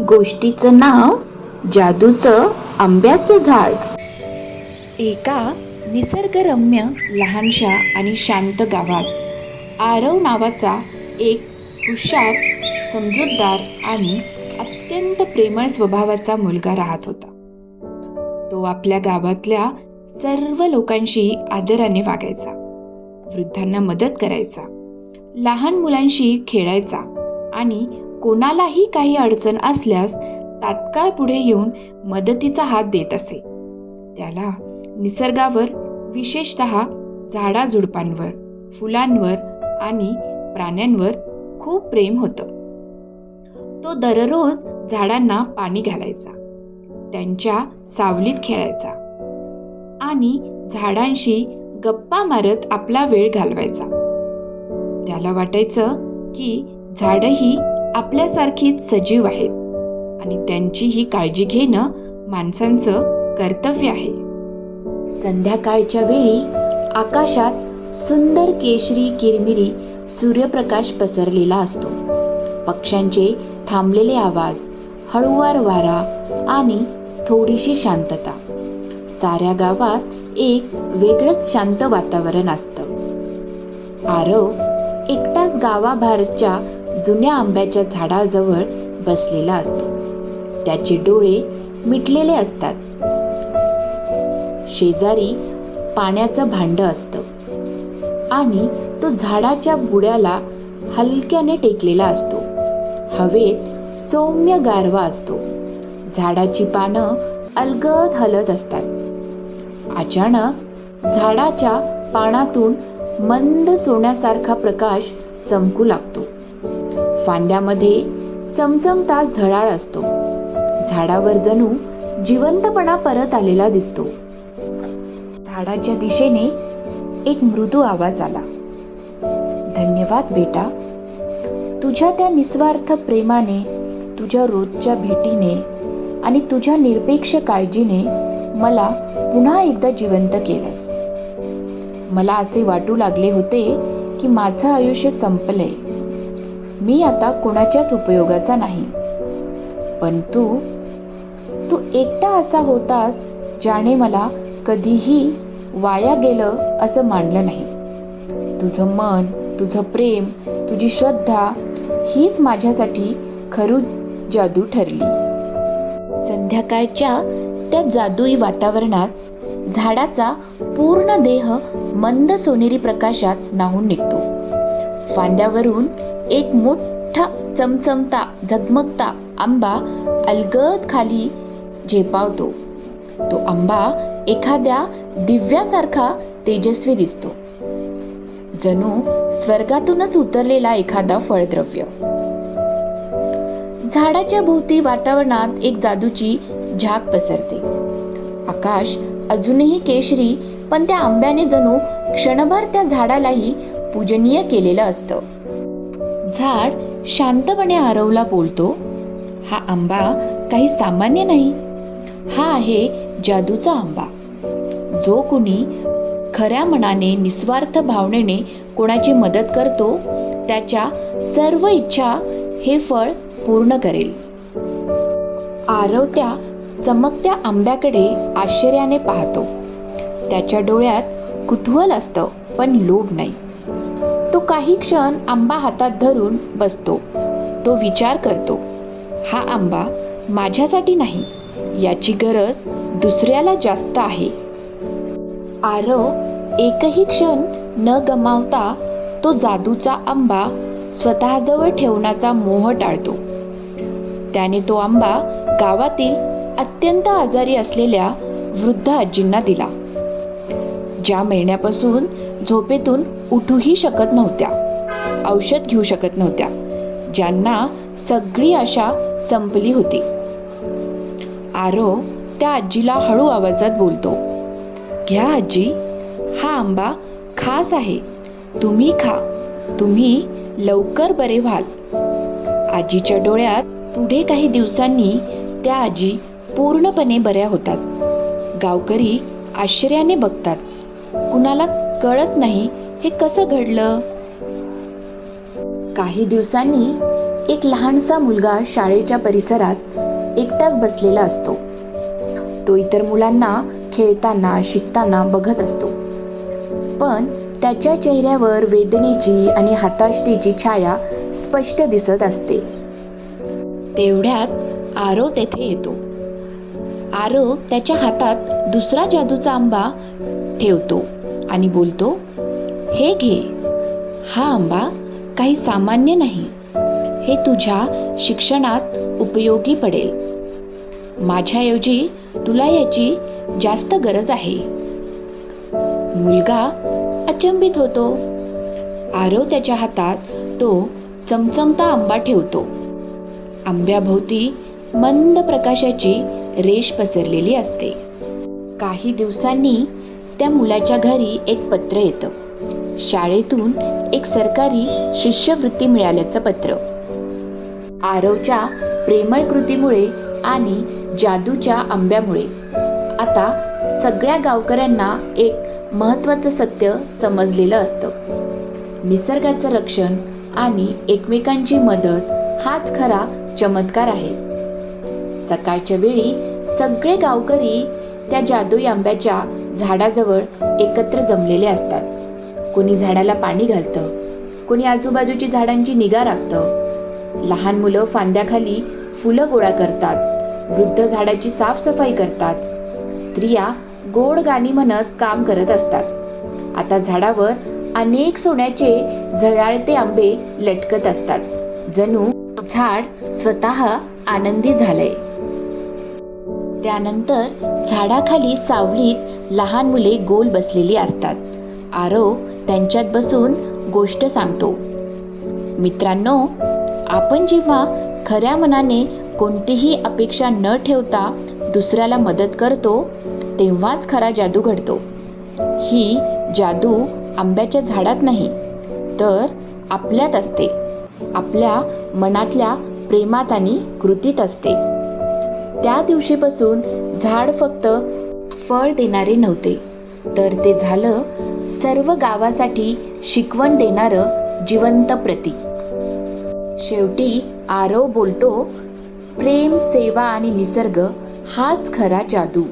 गोष्टीचं नाव जादूचं आंब्याचं झाड. एका निसर्गरम्य लहानशा आणि शांत गावात आरव नावाचा एक हुशार समजूतदार आणि अत्यंत प्रेमळ स्वभावाचा मुलगा राहत होता. तो आपल्या गावातल्या सर्व लोकांशी आदराने वागायचा वृद्धांना मदत करायचा लहान मुलांशी खेळायचा आणि कोणालाही काही अडचण असल्यास तात्काळ पुढे येऊन मदतीचा हात देत असे. त्याला निसर्गावर विशेषत झाडाझुडपांवर फुलांवर आणि प्राण्यांवर खूप प्रेम होतं. तो दररोज झाडांना पाणी घालायचा त्यांच्या सावलीत खेळायचा आणि झाडांशी गप्पा मारत आपला वेळ घालवायचा. त्याला वाटायचं की झाडंही आपल्यासारखीच सजीव आहेत. आणि त्यांचीही काळजी घेणं माणसांचं कर्तव्य आहे. संध्याकाळच्या वेळी आकाशात सुंदर केशरी किरमिरी सूर्यप्रकाश पसरलेला असतो. पक्ष्यांचे थांबलेले आवाज हळुवार वारा आणि थोडीशी शांतता. साऱ्या गावात एक वेगळंच शांत वातावरण असतं. आरव एकटाच गावाबाहेरच्या जुन्या आंब्याच्या झाडाजवळ बसलेला असतो. त्याचे डोळे मिटलेले असतात. शेजारी पाण्याचं भांड असतं. आणि तो झाडाच्या बुड्याला हलक्याने टेकलेला असतो. हवेत सौम्य गारवा असतो. झाडाची पानं अलगद हलत असतात. अचानक झाडाच्या पानातून मंद सोन्यासारखा प्रकाश चमकू लागतो. फांद्यामध्ये चमचमता झळाळ असतो. झाडावर जणू जिवंतपणा परत आलेला दिसतो. झाडाच्या दिशेने एक मृदू आवाज आला. धन्यवाद बेटा. तुझ्या त्या निस्वार्थ प्रेमाने तुझ्या रोजच्या भेटीने आणि तुझ्या निरपेक्ष काळजीने मला पुन्हा एकदा जिवंत केलंस. मला असे वाटू लागले होते की माझं आयुष्य संपलंय. मी आता कोणाच्याच उपयोगाचा नाही. पण तू तू एकटा असा होतास ज्याने मला कधीही वाया गेलं असं मानलं नाही. तुझं मन तुझं प्रेम तुझी श्रद्धा हीच माझ्यासाठी खरू जादू ठरली. संध्याकाळच्या त्या जादुई वातावरणात झाडाचा पूर्ण देह मंद सोनेरी प्रकाशात नाहून निघतो. फांद्यावरून एक मोठा चमचमता झगमगता आंबा अलगद खाली झेपावतो. तो आंबा एखाद्या दिव्यासारखा तेजस्वी दिसतो. जणू स्वर्गातूनच उतरलेला एखादा फळद्रव्य. झाडाच्या भोवती वातावरणात एक जादूची झाक पसरते. आकाश अजूनही केशरी पण त्या आंब्याने जणू क्षणभर त्या झाडालाही पूजनीय केलेलं असतं. झाड शांतपणे आरवला बोलतो हा आंबा काही सामान्य नाही. हा आहे जादूचा आंबा. जो कुणी खऱ्या मनाने निस्वार्थ भावनेने कोणाची मदत करतो त्याच्या सर्व इच्छा हे फळ पूर्ण करेल. आरवत्या चमकत्या आंब्याकडे आश्चर्याने पाहतो. त्याच्या डोळ्यात कुतूहल असतं पण लोभ नाही. काही क्षण आंबा हातात धरून बसतो. तो विचार करतो हा आंबा माझ्यासाठी नाही याची गरज दुसऱ्याला जास्त आहे. आरव एकही क्षण न गमावता तो जादूचा आंबा स्वतःजवळ ठेवण्याचा मोह टाळतो. त्याने तो आंबा गावातील अत्यंत आजारी असलेल्या वृद्ध आजींना दिला. ज्या महिन्यापासून झोपेतून उठूही शकत नव्हत्या. औषध घेऊ शकत नव्हत्या. ज्यांना सगळी आशा संपली होती. आरो त्या आजीला हळू आवाजात बोलतो घ्या आजी हा आंबा खास आहे. तुम्ही खा. तुम्ही लवकर बरे व्हाल. आजीच्या डोळ्यात पुढे काही दिवसांनी त्या आजी पूर्णपणे बऱ्या होतात. गावकरी आश्चर्याने बघतात कुणाला कळत नाही हे कसं घडलं? काही दिवसांनी एक लहानसा मुलगा शाळेच्या परिसरात एकटाच बसलेला असतो. तो इतर मुलांना खेळताना शिकताना बघत असतो. पण त्याच्या चेहऱ्यावर वेदनेची आणि हताशतेची छाया स्पष्ट दिसत असते. तेवढ्यात आरो तेथे येतो. आरो त्याच्या हातात दुसरा जादूचा आंबा ठेवतो. आणि बोलतो हे घे. हा आंबा काही सामान्य नाही. हे तुझ्या शिक्षणात उपयोगी पडेल. माझ्याऐवजी तुला याची जास्त गरज आहे. मुलगा अचंबित होतो. आरव त्याच्या हातात तो चमचमता आंबा ठेवतो. आंब्याभोवती मंद प्रकाशाची रेष पसरलेली असते. काही दिवसांनी त्या मुलाच्या घरी एक पत्र येतं. शाळेतून एक सरकारी शिष्यवृत्ती मिळाल्याचं पत्र. आरवच्या प्रेमळ कृतीमुळे आणि जादूच्या आंब्यामुळे. आता सगळ्या गावकऱ्यांना एक महत्त्वाचं सत्य समजलेलं असतं. निसर्गाचं रक्षण आणि एकमेकांची मदत हाच खरा चमत्कार आहे. सकाळच्या वेळी सगळे गावकरी त्या जादुई आंब्याच्या झाडाजवळ एकत्र जमलेले असतात. कोणी झाडाला पाणी घालतं कोणी आजूबाजूची झाडांची निगा राखतं. लहान मुलं फांद्याखाली फुलं गोळा करतात वृद्ध झाडाची साफसफाई करतात. स्त्रिया गोड गाणी म्हणत काम करत असतात. आता झाडावर अनेक सोन्याचे झळाळते आंबे लटकत असतात. जणू झाड स्वतः आनंदी झालंय. त्यानंतर झाडाखाली सावलीत लहान मुले गोल बसलेली असतात. आरव त्यांच्यात बसून गोष्ट सांगतो. मित्रांनो आपण जेव्हा खऱ्या मनाने कोणतीही अपेक्षा न ठेवता दुसऱ्याला मदत करतो तेव्हाच खरा जादू घडतो. ही जादू आंब्याच्या झाडात नाही तर आपल्यात असते. आपल्या मनातल्या प्रेमात आणि कृतीत असते. त्या दिवशीपासून झाड फक्त फळ देणारे नव्हते. तर ते झालं सर्व गावासाठी शिकवण देणारं जिवंत प्रतीक शेवटी आरव बोलतो प्रेम सेवा आणि निसर्ग हाच खरा जादू.